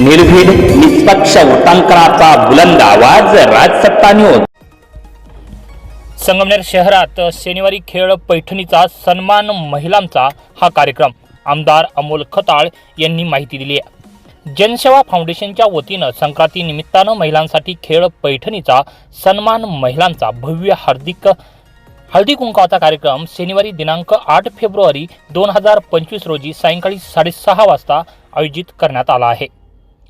निर्भीड निष्पक्ष वृत्तांकनाचा बुलंद आवाज राजसत्ता न्यूज संगमनेर शहरात शनिवारी खेळ पैठणीचा सन्मान महिलांचा हा कार्यक्रम. आमदार अमोल खताळ यांनी माहिती दिली आहे. जनसेवा फाउंडेशनच्या वतीनं संक्रांती निमित्तानं महिलांसाठी खेळ पैठणीचा सन्मान महिलांचा भव्य हार्दिक हळदी कुंकाचा कार्यक्रम शनिवारी दिनांक आठ फेब्रुवारी दोन हजार पंचवीस रोजी सायंकाळी साडेसहा वाजता आयोजित करण्यात आला आहे.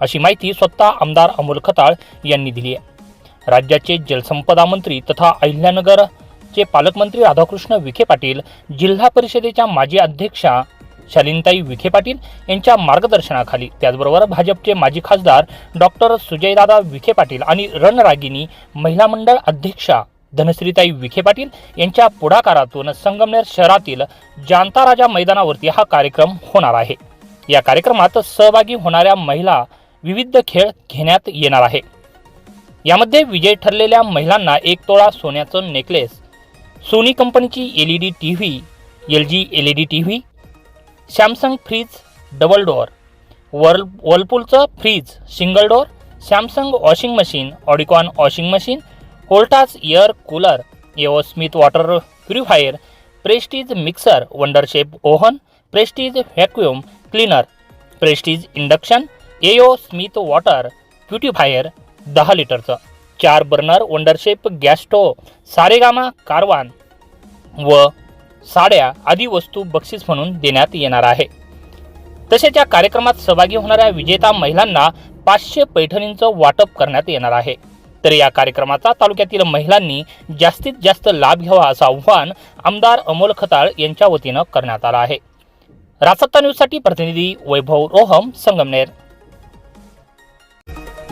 अशी माहिती स्वतः आमदार अमोल खताळ यांनी दिली आहे. राज्याचे जलसंपदा मंत्री तथा अहिल्यानगरचे पालकमंत्री राधाकृष्ण विखे पाटील जिल्हा परिषदेच्या माजी अध्यक्षा शालिनताई विखे पाटील यांच्या मार्गदर्शनाखाली त्याचबरोबर भाजपचे माजी खासदार डॉक्टर सुजयदादा विखे पाटील आणि रणरागिनी महिला मंडळ अध्यक्षा धनश्रीताई विखे पाटील यांच्या पुढाकारातून संगमनेर शहरातील जानता राजा मैदानावरती हा कार्यक्रम होणार आहे. या कार्यक्रमात सहभागी होणाऱ्या महिला विविध खेळ घेण्यात येणार आहे. यामध्ये विजय ठरलेल्या महिलांना एक तोळा सोन्याचं नेकलेस सोनी कंपनीची L E D T V L G L E D T V Samsung fridge double door whirl वर्लपूलचं fridge single door Samsung washing machine ऑडिकॉन washing machine Voltas air cooler AO Smith water purifier Prestige mixer Wonderchef oven Prestige vacuum cleaner Prestige induction AO Smith water purifier दहा लिटरचं. चार burner Wonderchef gas Saregama Carvaan व साड्या आदी वस्तू बक्षीस म्हणून देण्यात येणार आहे. तसेच या कार्यक्रमात सहभागी होणाऱ्या विजेता महिलांना पाचशे पैठणींचं वाटप करण्यात येणार आहे. तर या कार्यक्रमाचा तालुक्यातील महिलांनी जास्तीत जास्त लाभ घ्यावा असं आव्हान आमदार अमोल खताळ यांच्या वतीनं करण्यात आलं आहे. रासत्ता न्यूजसाठी प्रतिनिधी वैभव रोहम संगमनेर.